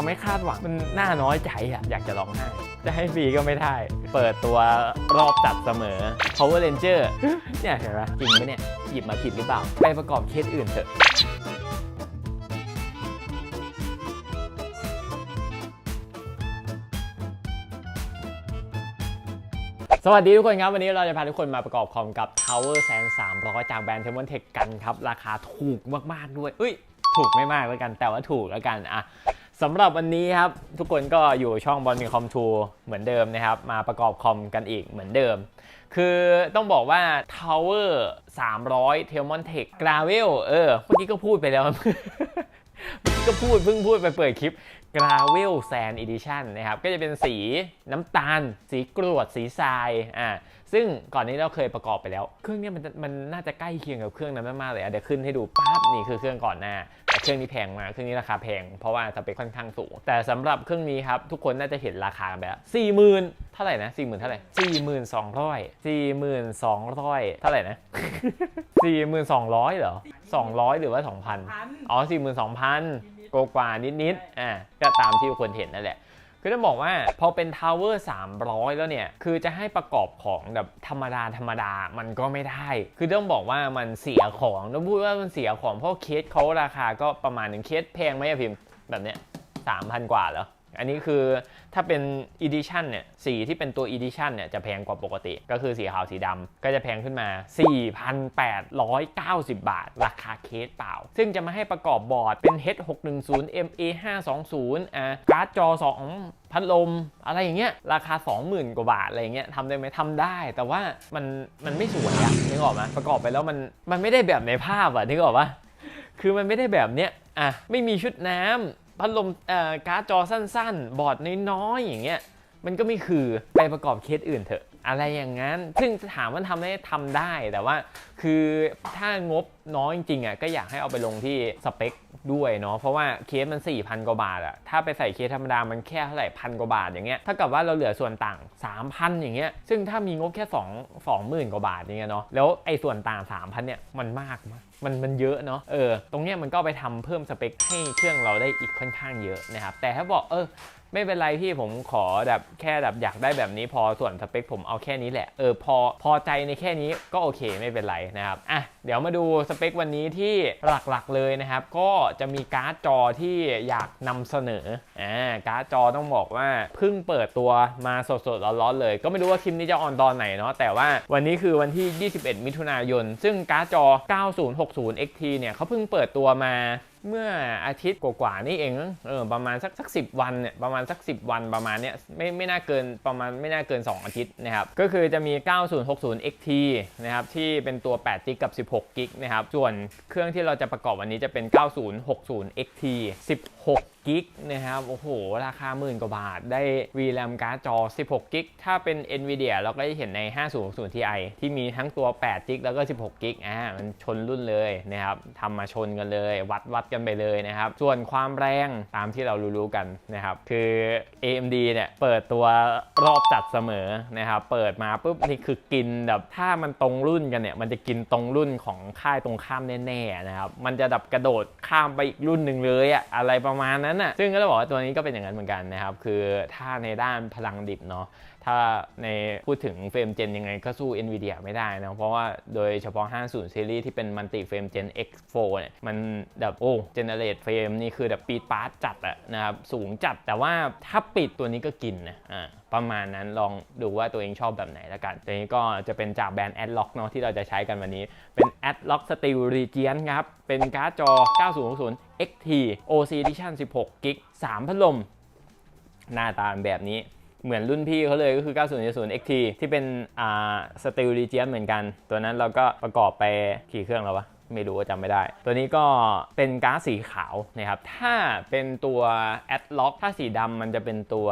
ทำให้คาดหวังมันน่าน้อยใจอะอยากจะร้องไห้จะให้ฟรีก็ไม่ได้ เปิดตัวรอบจัดเสมอ Power Ranger เนี่ยเห็นไหมจริงไหมเนี่ย หยิบมาผิดหรือเปล่า ไปประกอบเคสอื่นเถอะสวัสดีทุกคนครับ วันนี้เราจะพาทุกคนมาประกอบคอมกับ Tower s a n 300 จากแบรนด์ t e m o n Tech กันครับ ราคาถูกมาก ๆ ด้วยเอ้ย ถูกไม่มากแล้วกัน แต่ว่าถูกแล้วกันอะ สำหรับวันนี้ครับ ทุกคนก็อยู่ช่องบอลมีคอมทูเหมือนเดิมนะครับ มาประกอบคอมกันอีกเหมือนเดิม คือต้องบอกว่า Tower 300 t e l m o n Tech Gravel เออ เมื่อกี้ก็พูดไปแล้ว เมื่อกี้ก็พูดเพิ่งพูดไปเปิดคลิป Gravel Sand Edition นะครับก็จะเป็นสีน้ำตาล สีกรวดสีทรายอ่าซึ่งก่อนนี้เราเคยประกอบไปแล้ว เครื่องนี้มันมันน่าจะใกล้เคียงกับเครื่องนั้นมากๆเลยเดี๋ยวขึ้นให้ดูปั๊บนี่คือเครื่องก่อนหน้า แต่เครื่องนี้แพงมากเครื่องนี้ราคาแพงเพราะว่าสเปคค่อนข้างสูง แต่สำหรับเครื่องนี้ครับทุกคนน่าจะเห็นราคากันไปแล้วสี่หมื่นเท่าไหร่นะสี่หมื่นเท่าไหร่สี่หมื่นสองร้อยสี่หมื่นสองร้อยเท่าไหร่นะสี่หมื่นสองร้อยเหรอสองร้อยหรือว่าสองพันอ๋อ42,000 โกกว่านิดๆอ่าก็ตามที่คนเห็นนั่นแหละคือต้องบอกว่าพอเป็นทาวเวอร์300 แล้วเนี่ย คือจะให้ประกอบของแบบธรรมดาธรรมดามันก็ไม่ได้ คือต้องบอกว่ามันเสียของต้องพูดว่ามันเสียของเพราะเคสเขาราคาก็ประมาณหนึ่งเคสแพงไหมอะพิมพ์แบบเนี้ย3,000กว่าแล้ว อันนี้คือถ้าเป็น Edition เนี่ยสีที่เป็นตัว Edition เนี่ยจะแพงกว่าปกติ ก็คือสีขาวสีดำก็จะแพงขึ้นมา 4,890 บาท ราคาเคสเปล่า ซึ่งจะมาให้ประกอบบอร์ดเป็น H610 MA520 อะการ์ดจอ 2พัดลมอะไรอย่างเงี้ยราคา 20,000 กว่าบาทอะไรอย่างเงี้ยทำได้ไหมทำได้ แต่ว่ามันมันไม่สวยอะนึกออกไหมประกอบไปแล้วมันมันไม่ได้แบบในภาพอะนึกออกปะคือมันไม่ได้แบบเนี้ยอะไม่มีชุดน้ำ พัดลมเอ่อการ์ดจอสั้นๆ บอร์ดน้อยๆอย่างเงี้ยมันก็ไม่คือไปประกอบเคสอื่นเถอะ อะไรอย่างนั้น ซึ่งถามว่าทำได้ทำได้แต่ว่า คือถ้างบน้อยจริงๆอะก็อยากให้เอาไปลงที่สเปคด้วยเนาะเพราะว่าเคสมัน 4,000 กว่าบาทอะถ้าไปใส่เคสธรรมดามันแค่เท่าไหร่พันกว่าบาทอย่างเงี้ยถ้ากับว่าเราเหลือส่วนต่าง 3,000 อย่างเงี้ยซึ่งถ้ามีงบแค่ 2 20,000 กว่าบาทอย่างเงี้ยเนาะแล้วไอ้ส่วนต่าง 3,000 เนี่ยมันมากมากมันมันเยอะเนาะเออตรงเนี้ยมันก็ไปทำเพิ่มสเปคให้เครื่องเราได้อีกค่อนข้างเยอะนะครับแต่ถ้าบอกเออ ไม่เป็นไรพี่ผมขอแบบแค่แบบอยากได้แบบนี้พอส่วนสเปคผมเอาแค่นี้แหละเออพอพอใจในแค่นี้ก็โอเคไม่เป็นไรนะครับอะเดี๋ยวมาดูสเปควันนี้ที่หลักๆเลยนะครับ ก็จะมีการ์ดจอที่อยากนำเสนออ่าการ์ดจอต้องบอกว่าเพิ่งเปิดตัวมาสดๆร้อนๆเลย ก็ไม่รู้ว่าคลิปนี้จะออนตอนไหนเนาะแต่ว่าวันนี้คือวันที่ 21 มิถุนายน ซึ่งการ์ดจอ 9060 XT เนี่ยเขาเพิ่งเปิดตัวมา เมื่ออาทิตย์กว่าๆนี่เองเออประมาณสักสักสิวันเนี่ยประมาณสัก 10 วันประมาณเนี้ยไม่ไม่น่าเกินประมาณไม่น่าเกิน 2 อาทิตย์นะครับก็คือจะมี 9060 XT นะครับที่เป็นตัว8กิกกับ 16กิกนะครับส่วนเครื่องที่เราจะประกอบวันนี้จะเป็น 9060 XT 16 กิกนะครับ โอ้โห ราคาหมื่นกว่าบาท ได้ VRAM การ์ดจอ 16กิกถ้าเป็น NVIDIA เราก็จะเห็นใน 5060 Ti ที่มีทั้งตัว8กิกแล้วก็ 16กิกอ่ามันชนรุ่นเลยนะครับทำมาชนกันเลย วัดวัดกันไปเลยนะครับ ส่วนความแรงตามที่เรารู้ๆกันนะครับ คือ AMD เนี่ยเปิดตัวรอบจัดเสมอนะครับ เปิดมาปุ๊บนี่คือกินแบบถ้ามันตรงรุ่นกันเนี่ย มันจะกินตรงรุ่นของค่ายตรงข้ามแน่ๆนะครับ มันจะดับกระโดดข้ามไปอีกรุ่นหนึ่งเลยอะอะไรประมาณนั้นอะซึ่งก็จะบอกว่าตัวนี้ก็เป็นอย่างนั้นเหมือนกันนะครับ คือถ้าในด้านพลังดิบเนาะถ้าในพูดถึงเฟรมเจนยังไงก็สู้ NVIDIA ไม่ได้นะ เพราะว่าโดยเฉพาะ 50 ซีรีส์ที่เป็นมัลติเฟรมเจน X4 เนี่ยมันแบบโอ้เจเนเรตเฟรมนี่คือแบบปีดปาร์ตจัดอะนะครับ สูงจัดแต่ว่าถ้าปิดตัวนี้ก็กินนะอ่า ประมาณนั้นลองดูว่าตัวเองชอบแบบไหนแล้วกัน ตัวนี้ก็จะเป็นจากแบรนด์ Adlock เนาะที่เราจะใช้กันวันนี้ เป็น Adlock Steel Region ครับ เป็นการ์ดจอ 9060 XT OC Edition 16 g b 3พัดลม หน้าตาแบบนี้เหมือนรุ่นพี่เขาเลยก็คือ 9070 XT ที่เป็นอ่า Steel Region เหมือนกัน ตัวนั้นเราก็ประกอบไปกี่เครื่องแล้ววะไม่รู้ว่าจำไม่ได้ ตัวนี้ก็เป็นก๊าซสีขาวนะครับ ถ้าเป็นตัว Adlock ถ้าสีดำมันจะเป็นตัว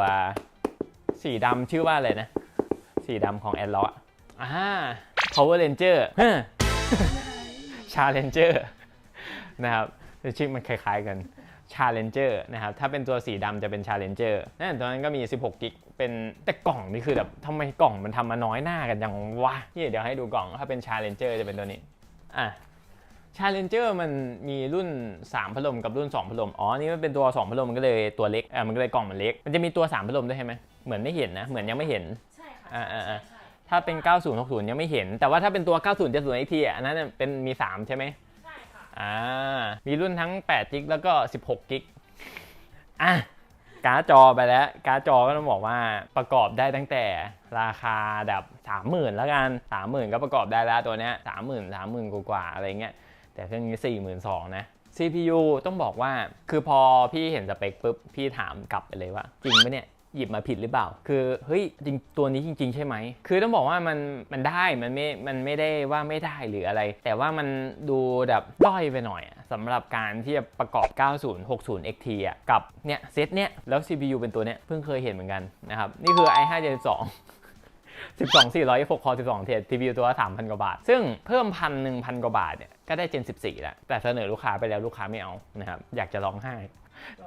สีดำชื่อว่าอะไรนะ สีดำของ Adlock อะอ่า Power Ranger ฮะ Challenger นะครับชื่อมันคล้ายๆกัน Challenger นะครับ ถ้าเป็นตัวสีดำจะเป็น Challenger นั่นตัวนั้นก็มี 16กิกเป็นแต่กล่องนี่คือแบบทำไมกล่องมันทำมาน้อยหน้ากันจังวะนี่เดี๋ยวให้ดูกล่อง ถ้าเป็น Challenger จะเป็นตัวนี้ อะ Challenger มันมีรุ่น 3 พัดลมกับรุ่น 2 พัดลม อ๋อ นี่มันเป็นตัว 2 พัดลมมันก็เลยตัวเล็กอ่ามันก็เลยกล่องมันเล็ก มันจะมีตัว 3 พัดลมด้วยใช่ไหม เหมือนไม่เห็นนะ เหมือนยังไม่เห็น ใช่ค่ะอ่าอ่าอ่า ใช่ถ้าเป็น 90 60 ยังไม่เห็น แต่ว่าถ้าเป็นตัว 90 70 XT อะอันนั้นนะเป็นมี 3 ใช่ไหม ใช่ค่ะ อ่า มีรุ่นทั้ง8กิกแล้วก็ 16กิกอะ การ์ดจอไปแล้ว การ์ดจอก็ต้องบอกว่าประกอบได้ตั้งแต่ราคาแบบ30,000แล้วกัน 30,000 ก็ประกอบได้แล้วตัวเนี้ย30,000 30,000กว่าๆอะไรเงี้ย แต่เครื่องนี้42,000นะ CPU ต้องบอกว่า คือพอพี่เห็นสเปคปุ๊บ พี่ถามกลับไปเลยว่า จริงไหมเนี่ย หยิบมาผิดหรือเปล่า คือเฮ้ยจริงตัวนี้จริง ๆ ใช่ไหม คือต้องบอกว่ามันมันได้มันไม่มันไม่ได้ว่าไม่ได้หรืออะไร แต่ว่ามันดูแบบด้อยไปหน่อยอะสำหรับการที่จะประกอบ 90 60 XT อะกับเนี่ยเซตเนี้ยแล้ว CPU เป็นตัวเนี้ยเพิ่งเคยเห็นเหมือนกันนะครับ นี่คือ i5 Gen 2 12 400 6คอ12 เทรด CPU ตัวละ3,000 กว่าบาท ซึ่งเพิ่มพันหนึ่งพันกว่าบาทเนี่ยก็ได้ Gen 14 แล้ว แต่เสนอลูกค้าไปแล้วลูกค้าไม่เอานะครับอยากจะร้องไห้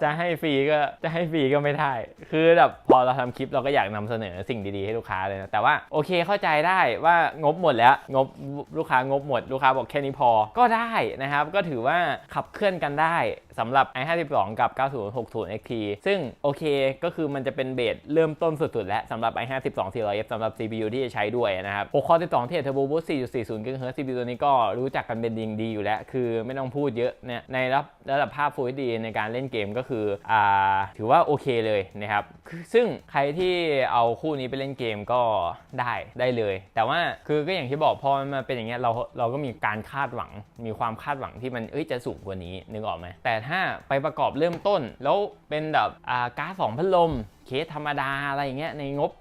จะให้ฟรีก็จะให้ฟรีก็ไม่ได้ คือแบบพอเราทำคลิปเราก็อยากนำเสนอสิ่งดีๆให้ลูกค้าเลยนะ แต่ว่าโอเคเข้าใจได้ว่างบหมดแล้ว งบลูกค้างบหมด ลูกค้าบอกแค่นี้พอ ก็ได้นะครับ ก็ถือว่าขับเคลื่อนกันได้ สำหรับ i52 กับ 9060 XT ซึ่งโอเคก็คือมันจะเป็นเบสเริ่มต้นสุด ๆ แล้วสำหรับ i52 400F สำหรับ CPU ที่จะใช้ด้วยนะครับ6 Core 12 Thread Turbo Boost 4.40 GHz CPU ตัวนี้ก็รู้จักกันเป็นดีดีอยู่แล้ว คือไม่ต้องพูดเยอะเนี่ยในระดับระดับภาพ Full HD ในการเล่นเกมก็คืออ่าถือว่าโอเคเลยนะครับ ซึ่งใครที่เอาคู่นี้ไปเล่นเกมก็ได้ได้เลย แต่ว่าคือก็อย่างที่บอกพอมันเป็นอย่างเงี้ยเราเราก็มีการคาดหวัง มีความคาดหวังที่มันเอ้ยจะสูงกว่านี้นึกออกไหมแต่ถ้าไปประกอบเริ่มต้น แล้วเป็นแบบอ่าการสองพัดลม เคสธรรมดาอะไรอย่างเงี้ยในงบ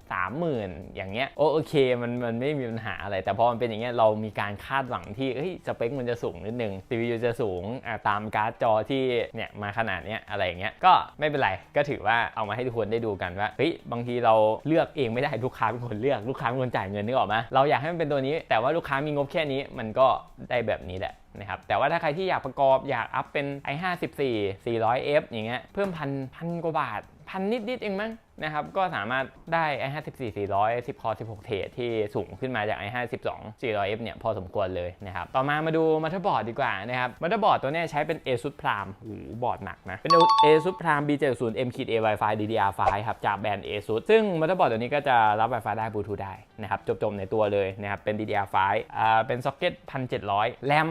30,000 อย่างเงี้ยโอเคมันมันไม่มีปัญหาอะไร แต่พอมันเป็นอย่างเงี้ยเรามีการคาดหวังที่เฮ้ยสเปคมันจะสูงนิดนึง CPU จะสูงตามการ์ดจอที่เนี่ยมาขนาดเนี้ยอะไรอย่างเงี้ยก็ไม่เป็นไรก็ถือว่าเอามาให้ทุกคนได้ดูกันว่าเฮ้ยบางทีเราเลือกเองไม่ได้ลูกค้าเป็นคนเลือกลูกค้าเป็นคนจ่ายเงินนึกออกไหมเราอยากให้มันเป็นตัวนี้ แต่ว่าลูกค้ามีงบแค่นี้มันก็ได้แบบนี้แหละนะครับแต่ว่าถ้าใครที่อยากประกอบอยากอัพเป็น i54 400F อย่างเงี้ยเพิ่มพันพันกว่าบาท พันนิดๆเองมั้ง นะครับก็สามารถได้ i54 400 10 core 16 เทรดที่สูงขึ้นมาจาก i52 400F เนี่ยพอสมควรเลยนะครับต่อมามาดูมั t เ e r b o a r d ดีกว่านะครับมั t เ e r b o a r d ตัวนี้ใช้เป็น ASUS Prime โอ้โหบอร์ดหนักนะ เป็น ASUS Prime B70 M-A Wi-Fi DDR5 ครับจากแบรนด์ ASUS ซึ่งมั t เ e r b o a r d ตัวนี้ก็จะรับ Wi-Fi ได้ Bluetooth ได้นะครับจบๆในตัวเลยนะครับเป็น DDR5 อ่าเป็นซ็อกเก็ต1,700แรม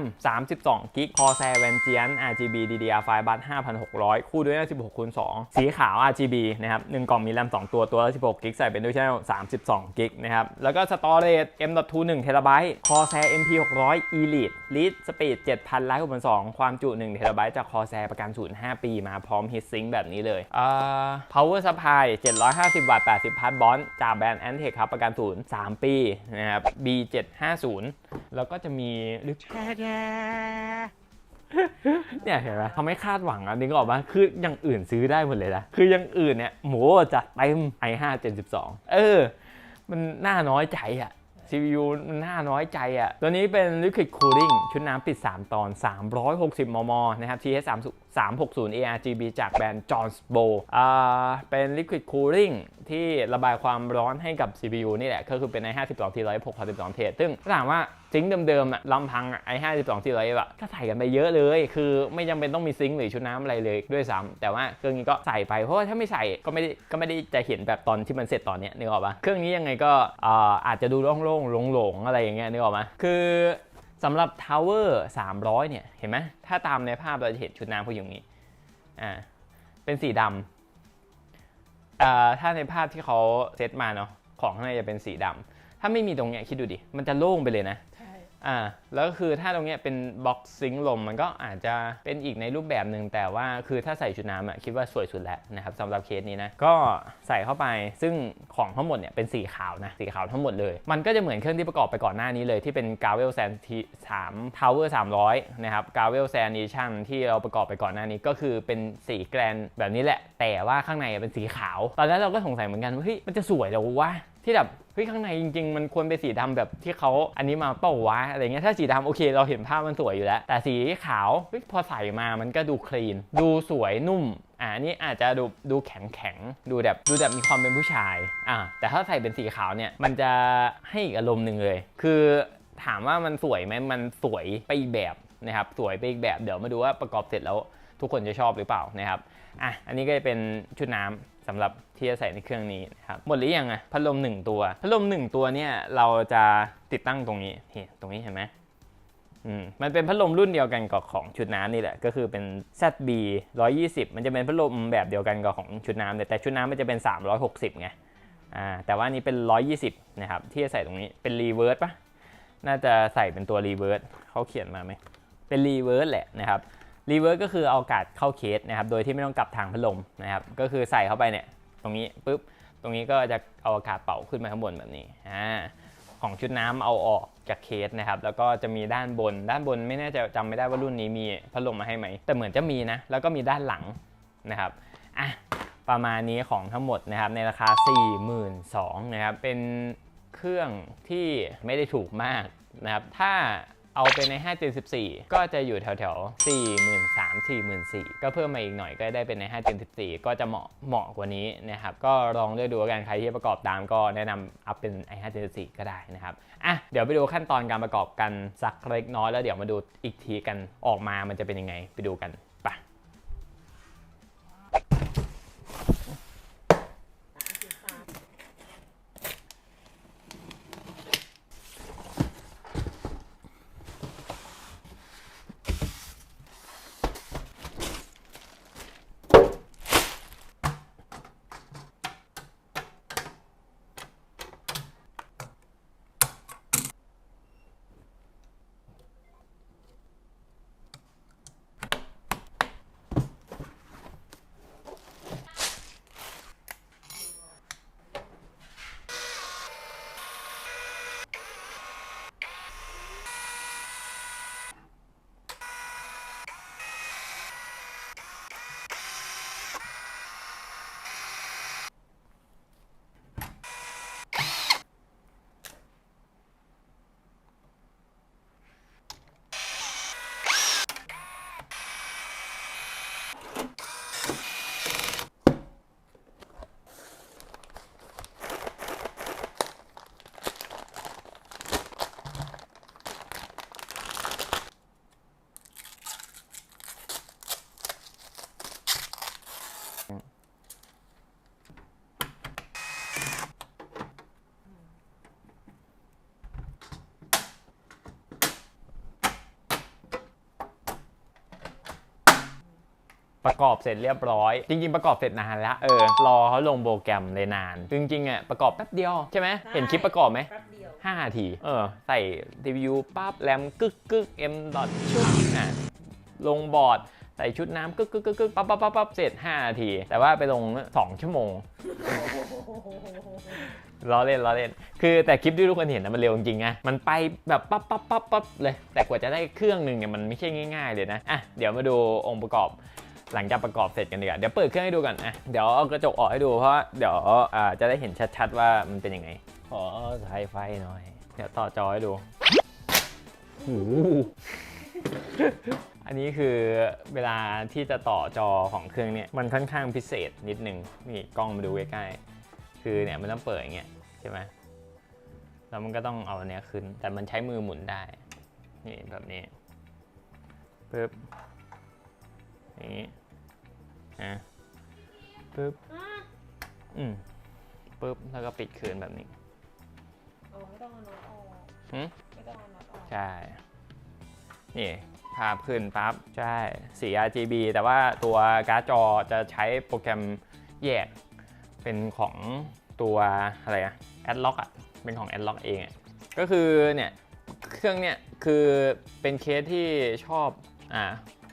32กิก Corsair Vengeance RGB DDR5 บัส5,600 คู่ด้วย16คูณ2สีขาว RGB นะครับหนึ่งกล่องมีแรม2 ตัว ตัวละ16กิกใส่เป็นด้วย Channel 32กิกนะครับ แล้วก็ Storage M.2 1 t b Corsair MP 600 Elite Lead Speed 7,000ไลท์2ความจุ 1 t b จาก Corsair ประกันศูนย์5ปีมาพร้อม Heatsink แบบนี้เลยอ่า Power Supply 750 วัตต์ 80 พัทบอลจากแบรนด์ Antec ครับ ประกันศูนย์3ปีนะครับ B750 แล้วก็จะมีลึกแค่ เนี่ยเห็นไหมเขาไม่คาดหวังอะนึกออกปะคืออย่างอื่นซื้อได้หมดเลยนะ คืออย่างอื่นเนี่ยหมูจะเต็ม i5 Gen 12เออ มันน่าน้อยใจอะ CPU มันน่าน้อยใจอะ ตัวนี้เป็น Liquid Cooling ชุดน้ำปิด 3 ตอน 360 มม นะครับ TS 360 ARGB จากแบรนด์ John's Bow อ่าเป็น Liquid Cooling ที่ระบายความร้อนให้กับ CPU นี่แหละ ก็คือเป็น i52 ที่106 12เทรดซึ่งถามว่าซิงค์เดิมๆอะลำพังอะ i52 ที่100อะก็ใส่กันไปเยอะเลย คือไม่จำเป็นต้องมีซิงค์หรือชุดน้ำอะไรเลยด้วยซ้ำแต่ว่าเครื่องนี้ก็ใส่ไป เพราะว่าถ้าไม่ใส่ก็ไม่ได้ก็ไม่ได้จะเห็นแบบตอนที่มันเสร็จตอนนี้นึกออกปะเครื่องนี้ยังไงก็อ่าอาจจะดูโล่งๆหลงๆอะไรอย่างเงี้ยนึกออกไหมคือ สำหรับทาวเวอร์300 เนี่ย เห็นไหมถ้าตามในภาพเราจะเห็นชุดน้ำเขาอยู่อย่างนี้ อ่า เป็นสีดำอ่าถ้าในภาพที่เขาเซตมาเนาะ ของข้างในจะเป็นสีดำ ถ้าไม่มีตรงเนี้ยคิดดูดิ มันจะโล่งไปเลยนะ อ่าแล้วก็คือถ้าตรงเนี้ยเป็นบ็อกซิงลม มันก็อาจจะเป็นอีกในรูปแบบหนึ่งแต่ว่าคือถ้าใส่ชุดน้ำอะคิดว่าสวยสุดแล้วนะครับสำหรับเคสนี้นะ ก็ใส่เข้าไปซึ่งของทั้งหมดเนี่ยเป็นสีขาวนะสีขาวทั้งหมดเลย มันก็จะเหมือนเครื่องที่ประกอบไปก่อนหน้านี้เลยที่เป็น g a v e l Sand 3 Tower 300นะครับ g a v e l Sand Edition ที่เราประกอบไปก่อนหน้านี้ก็คือเป็นสีแกรนแบบนี้แหละ แต่ว่าข้างในเป็นสีขาว ตอนนั้นเราก็สงสัยเหมือนกันว่าเฮ้ยมันจะสวยหรอวะ ที่แบบเฮ้ยข้างในจริง ๆ มันควรเป็นสีดำแบบที่เขาอันนี้มาเป้าวะอะไรเงี้ยถ้าสีดำโอเค เราเห็นภาพมันสวยอยู่แล้ว แต่สีขาวเฮ้ยพอใส่มามันก็ดูคลีน ดูสวยนุ่มอ่าอันนี่อาจจะดูดูแข็งแข็งๆดูแบบดูแบบมีความเป็นผู้ชายอ่าแต่ถ้าใส่เป็นสีขาวเนี่ยมันจะให้อีกอารมณ์หนึ่งเลย คือถามว่ามันสวยไหมมันสวยไปอีกแบบนะครับสวยไปอีกแบบเดี๋ยวมาดูว่าประกอบเสร็จแล้วทุกคนจะชอบหรือเปล่านะครับอะอันนี้ก็จะเป็นชุดน้ำ สำหรับที่จะใส่ในเครื่องนี้นะครับหมดหรือยังอะพัดลม 1 ตัว พัดลม 1 ตัวเนี่ยเราจะติดตั้งตรงนี้นี่ตรงนี้เห็นไหมมันเป็นพัดลมรุ่นเดียวกันกับของชุดน้ำนี่แหละ ก็คือเป็น ZB 120 มันจะเป็นพัดลมแบบเดียวกันกับของชุดน้ำแต่ชุดน้ำมันจะเป็น 360ไงอ่าแต่ว่านนี้เป็น 120 นะครับ ที่จะใส่ตรงนี้เป็นรีเวิร์สปะน่าจะใส่เป็นตัวรีเวิร์สเขาเขียนมาไหมเป็นรีเวิร์สแหละนะครับ รีเวิร์สก็คือเอาอากาศเข้าเคสนะครับโดยที่ไม่ต้องกลับทางพัดลมนะครับก็คือใส่เข้าไปเนี่ยตรงนี้ปุ๊บตรงนี้ก็จะเอาอากาศเป่าขึ้นมาข้างบนแบบนี้อ่าของชุดน้ำเอาออกจากเคสนะครับแล้วก็จะมีด้านบน ด้านบนไม่แน่ใจจำไม่ได้ว่ารุ่นนี้มีพัดลมมาให้ไหม แต่เหมือนจะมีนะ แล้วก็มีด้านหลังนะครับอะประมาณนี้ของทั้งหมดนะครับในราคา 42,000นะครับเป็นเครื่องที่ไม่ได้ถูกมากนะครับถ้า เอาไปใน5.14ก็จะอยู่แถวแถวๆ43,000 44,000ก็เพิ่มมาอีกหน่อยก็ได้เป็นใน5.14ก็จะเหมาะเหมาะกว่านี้นะครับ ก็ลองเลือกดูกันใครที่ประกอบตามก็แนะนำอัพเป็นไอ5.14ก็ได้นะครับ อะ เดี๋ยวไปดูขั้นตอนการประกอบกันสักเล็กน้อยแล้วเดี๋ยวมาดูอีกทีกันออกมามันจะเป็นยังไงไปดูกันไปประกอบเสร็จเรียบร้อย จริง ๆ ประกอบเสร็จนานแล้วเออรอเขาลงโปรแกรมเลยนาน จริงๆอะประกอบแป๊บเดียวใช่ไหมใช่เห็นคลิปประกอบไหมแป๊บเดียว5นาทีเออใส่ CPU ปั๊บแรมกึกกึก M ดอทชุดอะลงบอร์ดใส่ชุดน้ำกึกกึกกึกกึกปั๊บปั๊บปั๊บปั๊บเสร็จ5นาที แต่ว่าไปลง 2 ชั่วโมงล้อเล่นล้อเล่น คือแต่คลิปที่ทุกคนเห็นนะมันเร็วจริงๆนะมันไปแบบปั๊บปั๊บปั๊บปั๊บเลย แต่กว่าจะได้เครื่องหนึ่งเนี่ยมันไม่ใช่ง่าย ๆ เลยนะ อะ เดี๋ยวมาดูองค์ประกอบ หลังจากประกอบเสร็จกันดีกว่าเดี๋ยวเปิดเครื่องให้ดูก่อนอะเดี๋ยวเอากระจกออกให้ดูเพราะเดี๋ยวอ่าจะได้เห็นชัดๆว่ามันเป็นยังไงขอสายไฟหน่อย เดี๋ยวต่อจอให้ดูโอ้อันนี้คือเวลาที่จะต่อจอของเครื่องเนี่ยมันค่อนข้างพิเศษนิดนึงนี่กล้องมาดูใกล้ๆคือเนี่ยมันต้องเปิดอย่างเงี้ยใช่ไหมแล้วมันก็ต้องเอาอันเนี้ยขึ้น แต่มันใช้มือหมุนได้ นี่แบบนี้ปึ๊บ นี้นะปึ๊บอืมปึ๊บแล้วก็ปิดคืนแบบนี้เอาไม่ต้องเอาน็อตออกหืมไม่ต้องเอาน็อตออกใช่ นี่ภาพขึ้นปั๊บใช่สี RGB แต่ว่าตัวการ์ดจอจะใช้โปรแกรมแยก เป็นของตัวอะไรอะ Adlock อะเป็นของ Adlock เองอะก็คือเนี่ยเครื่องเนี่ยคือเป็นเคสที่ชอบอ่า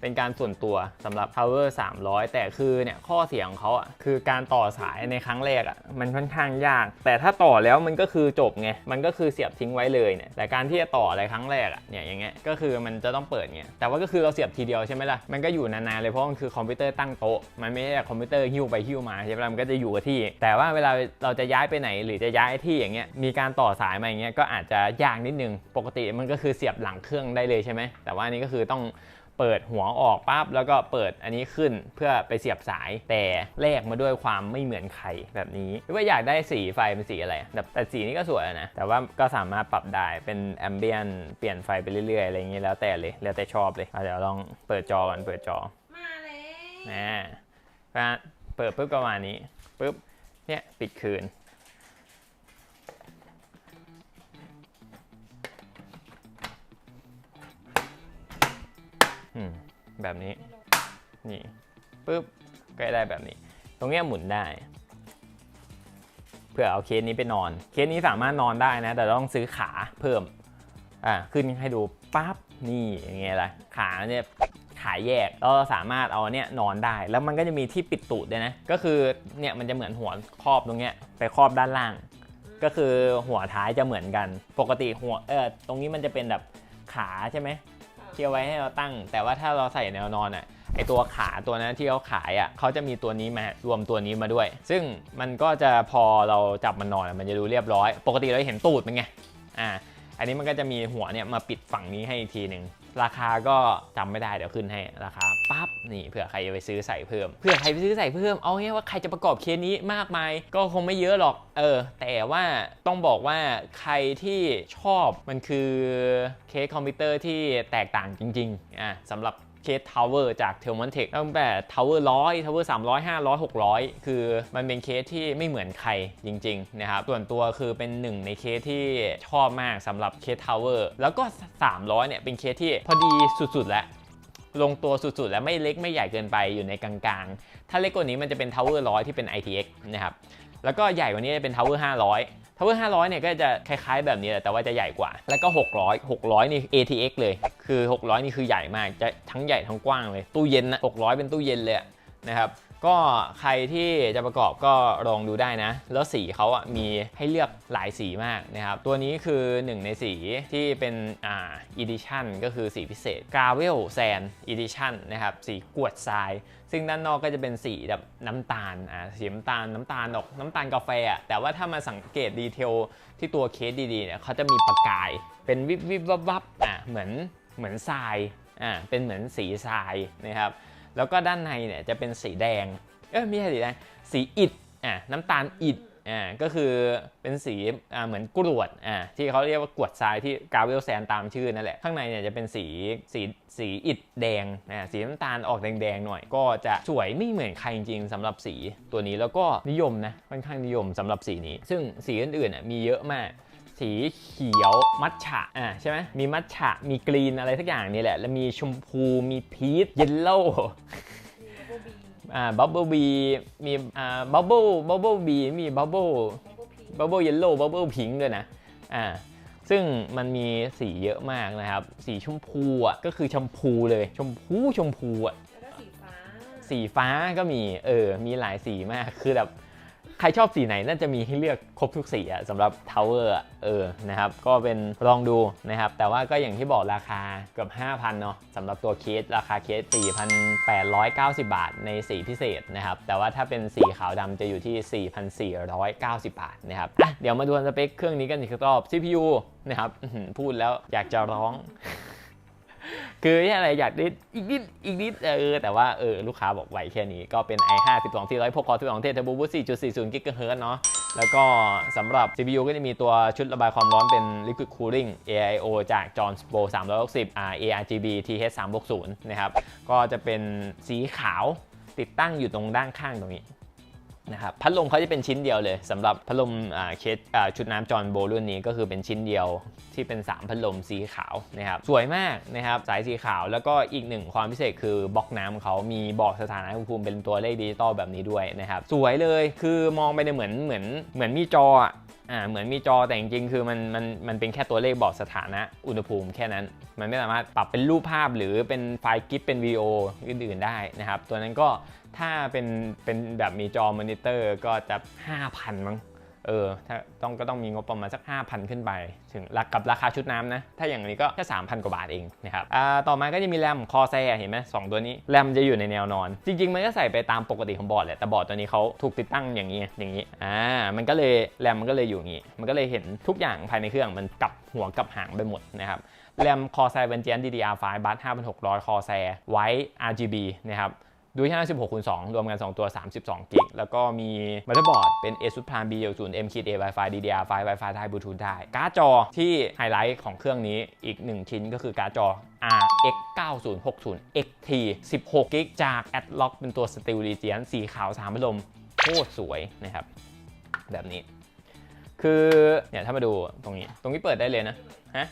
เป็นการส่วนตัวสำหรับ power 300 แต่คือเนี่ยข้อเสียของเขาอะคือการต่อสายในครั้งแรกอะมันค่อนข้างยาก แต่ถ้าต่อแล้วมันก็คือจบไงมันก็คือเสียบทิ้งไว้เลยเนี่ยแต่การที่จะต่ออะไรครั้งแรกอะเนี่ยอย่างเงี้ยก็คือมันจะต้องเปิดเงี้ยแต่ว่าก็คือเราเสียบทีเดียวใช่ไหมล่ะมันก็อยู่นานๆเลยเพราะมันคือคอมพิวเตอร์ตั้งโต๊ะมันไม่ใช่คอมพิวเตอร์หิ้วไปหิ้วมาใช่ไหมล่ะมันก็จะอยู่กับที่ แต่ว่าเวลาเราจะย้ายไปไหนหรือจะย้ายที่อย่างเงี้ยมีการต่อสายมาอย่างเงี้ยก็อาจจะยากนิดนึงปกติมันก็คือเสียบหลังเครื่องได้เลยใช่ไหมแต่ว่านี้ก็คือต้อง เปิดหัวออกปั๊บแล้วก็เปิดอันนี้ขึ้นเพื่อไปเสียบสายแต่แลกมาด้วยความไม่เหมือนใครแบบนี้หรือว่าอยากได้สีไฟเป็นสีอะไรแบบแต่สีนี้ก็สวยนะแต่ว่าก็สามารถปรับได้เป็นแอมเบียนเปลี่ยนไฟไปเรื่อยๆอะไรอย่างนี้แล้วแต่เลยแล้วแต่ชอบเลยอะเดี๋ยวลองเปิดจอก่อนเปิดจอมาแล้วนะก็เปิดปุ๊บก็ประมาณนี้ปุ๊บเนี่ยปิดคืน อืมแบบนี้ นี่ปุ๊บก็ได้แบบนี้ ตรงเนี้ยหมุนได้เพื่อเอาเคสนี้ไปนอน เคสนี้สามารถนอนได้นะ แต่ต้องซื้อขาเพิ่ม อ่า ขึ้นให้ดูปั๊บ นี่อย่างเงี้ยละขาเนี่ยขาแยกเราสามารถเอาเนี่ยนอนได้ แล้วมันก็จะมีที่ปิดตูดด้วยนะ ก็คือเนี่ยมันจะเหมือนหัวครอบตรงเนี้ยไปครอบด้านล่าง ก็คือหัวท้ายจะเหมือนกัน ปกติหัวเออตรงนี้มันจะเป็นแบบขาใช่ไหม ที่เอาไว้ให้เราตั้ง แต่ว่าถ้าเราใส่แนวนอนอะไอตัวขาตัวนั้นที่เขาขายอะเขาจะมีตัวนี้มารวมตัวนี้มาด้วย ซึ่งมันก็จะพอเราจับมันนอนมันจะดูเรียบร้อย ปกติเราเห็นตูดมันไงอ่าอันนี้มันก็จะมีหัวเนี่ยมาปิดฝั่งนี้ให้อีกทีหนึ่ง ราคาก็จำไม่ได้เดี๋ยวขึ้นให้ราคาปั๊บนี่เผื่อใครจะไปซื้อใส่เพิ่มเผื่อใครไปซื้อใส่เพิ่มเอาง่ายว่าใครจะประกอบเคสนี้มากมาย ก็คงไม่เยอะหรอกเออ แต่ว่าต้องบอกว่าใครที่ชอบมันคือเคสคอมพิวเตอร์ที่แตกต่างจริงๆอะสำหรับ เคสทาวเวอร์จากเทลมอนเทคตั้งแต่ทาวเวอร์ร้อยทาวเวอร์สามร้อยห้าร้อยหกร้อยคือมันเป็นเคสที่ไม่เหมือนใครจริงๆนะครับส่วนตัวคือเป็นหนึ่งในเคสที่ชอบมากสำหรับเคสทาวเวอร์แล้วก็ 300เนี่ยเป็นเคสที่พอดีสุดๆแล้วลงตัวสุดๆ แล้วไม่เล็กไม่ใหญ่เกินไปอยู่ในกลางๆ ถ้าเล็กกว่านี้มันจะเป็น Tower 100ที่เป็น ITX นะครับ แล้วก็ใหญ่กว่านี้จะเป็น Tower 500 Tower 500เนี่ยก็จะคล้ายๆแบบนี้แหละแต่ว่าจะใหญ่กว่า แล้วก็ 600 600 นี่ ATX เลย คือ 600 นี่คือใหญ่มาก จะทั้งใหญ่ทั้งกว้างเลย ตู้เย็นนะ600 เป็นตู้เย็นเลยนะครับ ก็ใครที่จะประกอบก็ลองดูได้นะ แล้วสีเขาอะมีให้เลือกหลายสีมากนะครับ ตัวนี้คือหนึ่งในสีที่เป็นอ่า edition ก็คือสีพิเศษ Gravel Sand Edition นะครับ สีกวดทราย ซึ่งด้านนอกก็จะเป็นสีแบบน้ำตาลอ่าสีน้ำตาลน้ำตาลดอกน้ำตาลกาแฟอะแต่ว่าถ้ามาสังเกตดีเทลที่ตัวเคสดีๆเนี่ยเขาจะมีประกายเป็นวิบวิบวับวับอะเหมือนเหมือนทรายอ่าเป็นเหมือนสีทรายนะครับ แล้วก็ด้านในเนี่ยจะเป็นสีแดง เออไม่ใช่สีแดง สีอิฐอะน้ำตาลอิฐอ่าก็คือเป็นสีอ่าเหมือนกรวดอ่าที่เขาเรียกว่ากรวดทรายที่กาเวลแซนตามชื่อนั่นแหละ ข้างในเนี่ยจะเป็นสีสีสีอิฐแดงอ่าสีน้ำตาลออกแดงๆหน่อย ก็จะสวยไม่เหมือนใครจริงๆสำหรับสีตัวนี้แล้วก็นิยมนะค่อนข้างนิยมสำหรับสีนี้ ซึ่งสีอื่นๆอะมีเยอะมาก สีเขียวมัทฉะอ่าใช่ไหมมีมัทฉะมีกรีนอะไรสักอย่างนี่แหละ แล้วมีชมพูมีพีชเยลโล่มีบับเบิ้ลบีอ่าบับเบิลบีมีอ่าบับเบิลบับเบิลบีมีบับเบิลบับเบิ้ลพีบับเบิลเยลโล่บับเบิลพิงด้วยนะอ่าซึ่งมันมีสีเยอะมากนะครับ สีชมพูอะก็คือชมพูเลยชมพูชมพูอะแล้วก็สีฟ้าสีฟ้าก็มีเออมีหลายสีมากคือแบบใค รชอบสีไหนน่าจะมีให้เลือกครบทุกสีอะสำหรับทาวเวอร์เออนะครับก็เป็นลองดูนะครับ แต่ว่าก็อย่างที่บอกราคาเกือบ 5,000 เนาะสำหรับตัวเคสราคาเคส 4,890 บาท ในสีพิเศษนะครับ แต่ว่าถ้าเป็นสีขาวดำจะอยู่ที่ 4,490 บาทนะครับอะเดี๋ยวมาดูสเปคเครื่องนี้กันอีกรอบ CPU นะครับพูดแล้วอยากจะร้อง คืออะไรอยากได้อีกนิดอีกนิดเออแต่ว่าเออลูกค้าบอกไหวแค่นี้ก็เป็น i5 12 400พกคอ12เทสเทอร์โบบู4.40 กิกะเฮิร์ตเนาะแล้วก็สำหรับ CPU ก็จะมีตัวชุดระบายความร้อนเป็น Liquid Cooling AIO จาก Johnspo 360อ่า ARGB TH 360นะครับก็จะเป็นสีขาวติดตั้งอยู่ตรงด้านข้างตรงนี้ นะครับพัดลมเขาจะเป็นชิ้นเดียวเลยสำหรับพัดลมเคสชุดน้ำจอนโบรุ่นนี้ก็คือเป็นชิ้นเดียวที่เป็น 3 พัดลมสีขาวนะครับสวยมากนะครับสายสีขาวแล้วก็อีกหนึ่งความพิเศษคือบล็อกน้ำเขามีบอกสถานะอุณหภูมิเป็นตัวเลขดิจิตอลแบบนี้ด้วยนะครับสวยเลยคือมองไปเนี่ยเหมือนเหมือนเหมือนมีจออะอ่าเหมือนมีจอแต่จริงๆ คือมันมันมันเป็นแค่ตัวเลขบอกสถานะอุณหภูมิแค่นั้น มันไม่สามารถปรับเป็นรูปภาพหรือเป็นไฟล์กิฟเป็นวิดีโออื่นๆได้นะครับตัวนั้นก็ ถ้าเป็นเป็นแบบมีจอมอนิเตอร์ก็จะ 5,000 มั้ง เออ ถ้าต้องก็ต้องมีงบประมาณสัก 5,000 ขึ้นไป ถึงรากับราคาชุดน้ำนะ ถ้าอย่างนี้ก็แค่3,000 กว่าบาทเองนะครับอ่าต่อมาก็จะมีแรมคอแซเห็นไหมสองตัวนี้แรมจะอยู่ในแนวนอน จริง ๆ มันก็ใส่ไปตามปกติของบอร์ดแหละแต่บอร์ดตัวนี้เขาถูกติดตั้งอย่างนี้อย่างนี้อ่ามันก็เลยแรมมันก็เลยอยู่อย่างนี้ มันก็เลยเห็นทุกอย่างภายในเครื่องมันกลับหัวกลับหางไปหมดนะครับแรม Corsair Vengeance DDR5 บัส5,600 Corsair White RGB นะครับ ดูที่16คูณ2รวมกัน 2 ตัว 32 กิก แล้วก็มีมัตเตอร์บอร์ดเป็น ASUS Prime B0 M k A Wi-Fi DDR5 Wi-Fi ไทยบลูทูธได้ การ์ดจอที่ไฮไลท์ของเครื่องนี้อีก 1 ชิ้นก็คือการ์ดจอ RX 9060 XT 16กิกจาก Adlock เป็นตัว Steel Region สีขาว3พัดลมโคตรสวยนะครับ แบบนี้ คือเนี่ยถ้ามาดูตรงนี้ ตรงนี้เปิดได้เลยนะฮะ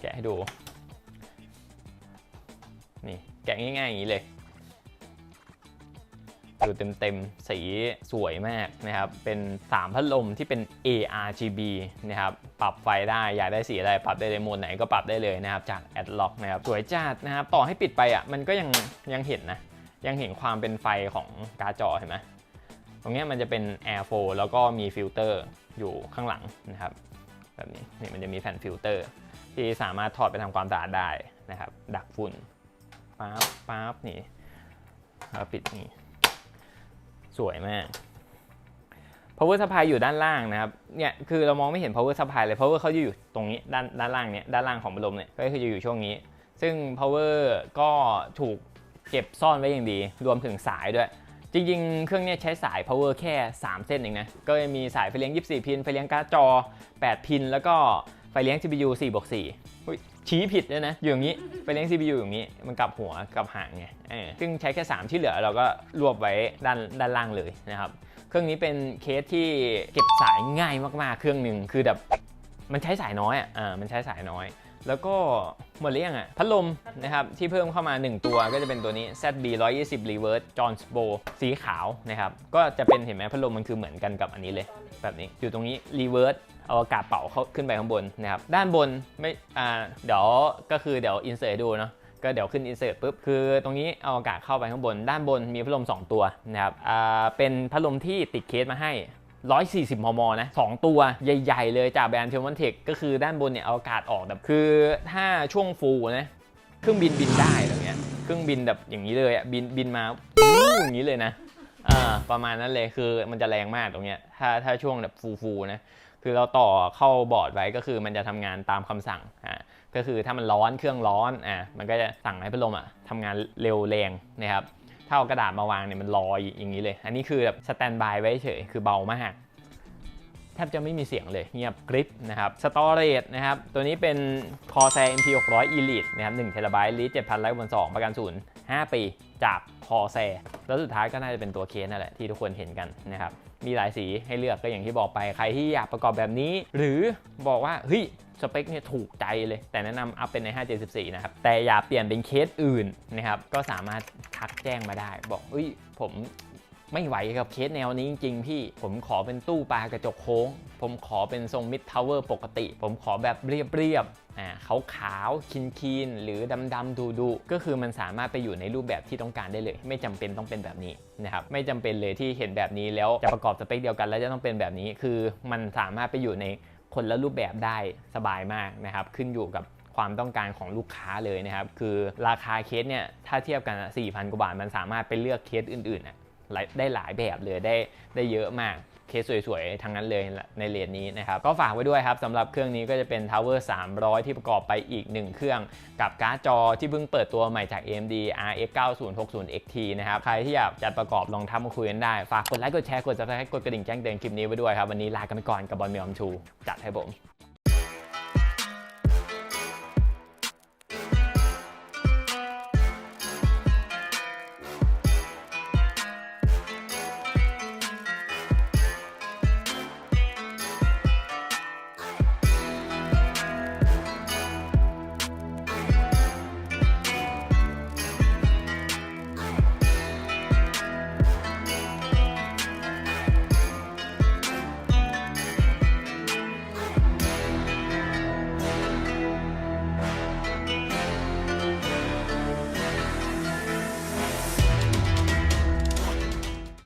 แกะให้ดู นี่แกะง่ายๆอย่างนี้เลย ดูเต็มๆ สีสวยมากนะครับ เป็น 3 พัดลมที่เป็น ARGB นะครับ ปรับไฟได้ อยากได้สีอะไร ปรับได้เลยโหมดไหนก็ปรับได้เลยนะครับ จาก Adlock นะครับ สวยจัดนะครับ ต่อให้ปิดไปอะ มันก็ยังยังเห็นนะ ยังเห็นความเป็นไฟของการ์ดจอเห็นไหมตรงนี้มันจะเป็น Air Flow แล้วก็มีฟิลเตอร์อยู่ข้างหลังนะครับ แบบนี้ นี่มันจะมีแผ่นฟิลเตอร์ที่สามารถถอดไปทำความสะอาดได้นะครับ ดักฝุ่นป๊าบป๊าบนี่แล้วปิดนี่ สวยมาก power supply อยู่ด้านล่างนะครับ เนี่ยคือเรามองไม่เห็น power supply เลย power เขาจะอยู่ตรงนี้ด้านด้านล่างเนี่ยด้านล่างของพัดลมเนี่ยก็คือจะอยู่ช่วงนี้ ซึ่ง power ก็ถูกเก็บซ่อนไว้อย่างดี รวมถึงสายด้วย จริงๆ เครื่องนี้ใช้สาย power แค่ 3 เส้นเองนะ ก็จะมีสายไฟเลี้ยง 24 พิน ไฟเลี้ยงการ์ดจอ 8 พิน แล้วก็ไฟเลี้ยง CPU 4บวก4 ชี้ผิดด้วยนะ อยู่อย่างนี้ไฟเลี้ยง CPU อย่างนี้ มันกลับหัวกลับหางไงเออซึ่งใช้แค่ 3 ที่เหลือเราก็รวบไว้ด้านด้านล่างเลยนะครับ เครื่องนี้เป็นเคสที่เก็บสายง่ายมากๆ เครื่องหนึ่งคือแบบมันใช้สายน้อยอะอ่ามันใช้สายน้อยแล้วก็หมดหรือยังอะพัดลมนะครับที่เพิ่มเข้ามา 1 ตัวก็จะเป็นตัวนี้ ZB 120 Reverse John s b o สีขาวนะครับ ก็จะเป็นเห็นไหมพัดลมมันคือเหมือนกันกับอันนี้เลย แบบนี้อยู่ตรงนี้ Reverse เอาอากาศเป่าเข้าขึ้นไปข้างบนนะครับด้านบนไม่อ่าเดี๋ยวก็คือเดี๋ยวอินเสิร์ตดูเนาะก็เดี๋ยวขึ้นอินเสิร์ตปุ๊บคือตรงนี้เอาอากาศเข้าไปข้างบน ด้านบนมีพัดลม 2 ตัวนะครับอ่าเป็นพัดลมที่ติดเคสมาให้ 140 มม นะ 2 ตัวใหญ่ ๆ เลยจากแบรนด์เทลมันเทคก็คือด้านบนเนี่ยเอาอากาศออกแบบคือถ้าช่วงฟูลนะเครื่องบินบินได้อะไรเงี้ยเครื่องบินแบบอย่างนี้เลยอะบินบินมาอย่างนี้เลยนะอ่าประมาณนั้นเลยคือมันจะแรงมากตรงเนี้ยถ้าถ้าช่วงแบบฟูลๆนะ คือเราต่อเข้าบอร์ดไว้ก็คือมันจะทำงานตามคำสั่งอ่าก็คือถ้ามันร้อนเครื่องร้อนอ่ามันก็จะสั่งให้พัดลมอะทำงานเร็วแรงนะครับถ้าเอากระดาษมาวางเนี่ยมันลอยอย่างนี้เลย อันนี้คือแบบสแตนบายไว้เฉยคือเบามากแทบจะไม่มีเสียงเลยเงียบกริปนะครับสตอเรจนะครับ ตัวนี้เป็น Corsair MP 600 Elite นะครับ1 t b ลีด7,000ไลท์บน2ประกันศูนย์5ปีจาก Corsair แล้วสุดท้ายก็น่าจะเป็นตัวเคสนั่นแหละที่ทุกคนเห็นกันนะครับมีหลายสีให้เลือกก็อย่างที่บอกไปใครที่อยากประกอบแบบนี้ หรือบอกว่าเฮ้ยสเปคเนี่ยถูกใจเลย แต่แนะนำอัพเป็นใน 574 นะครับ แต่อย่าเปลี่ยนเป็นเคสอื่นนะครับ ก็สามารถทักแจ้งมาได้ บอกเฮ้ยผม ไม่ไหวกับเคสแนวนี้จริงๆพี่ ผมขอเป็นตู้ปลากระจกโค้ง ผมขอเป็นทรงมิดทาวเวอร์ปกติ ผมขอแบบเรียบๆอ่าขาวขาวคินคีนหรือดำๆดูดูก็คือมันสามารถไปอยู่ในรูปแบบที่ต้องการได้เลย ไม่จำเป็นต้องเป็นแบบนี้นะครับไม่จำเป็นเลยที่เห็นแบบนี้แล้วจะประกอบสเปคเดียวกันแล้วจะต้องเป็นแบบนี้ คือมันสามารถไปอยู่ในคนละรูปแบบได้สบายมากนะครับขึ้นอยู่กับความต้องการของลูกค้าเลยนะครับ คือราคาเคสเนี่ย ถ้าเทียบกัน 4,000 กว่าบาท มันสามารถไปเลือกเคสอื่นๆอะหลาย ได้หลายแบบเลยได้ได้เยอะมากเคสสวยๆทั้งนั้นเลยในเลนนี้นะครับ ก็ฝากไว้ด้วยครับสำหรับเครื่องนี้ก็จะเป็น Tower 300 ที่ประกอบไปอีก 1 เครื่อง กับการ์ดจอที่เพิ่งเปิดตัวใหม่จาก AMD RX 9060 XT นะครับ ใครที่อยากจัดประกอบลองทำมาคุยกันได้ ฝากกดไลค์กดแชร์กด subscribe กดกระดิ่งแจ้งเตือนคลิปนี้ไว้ด้วยครับ วันนี้ลากันไปก่อนกับบอลเมียมชู จัดให้ผม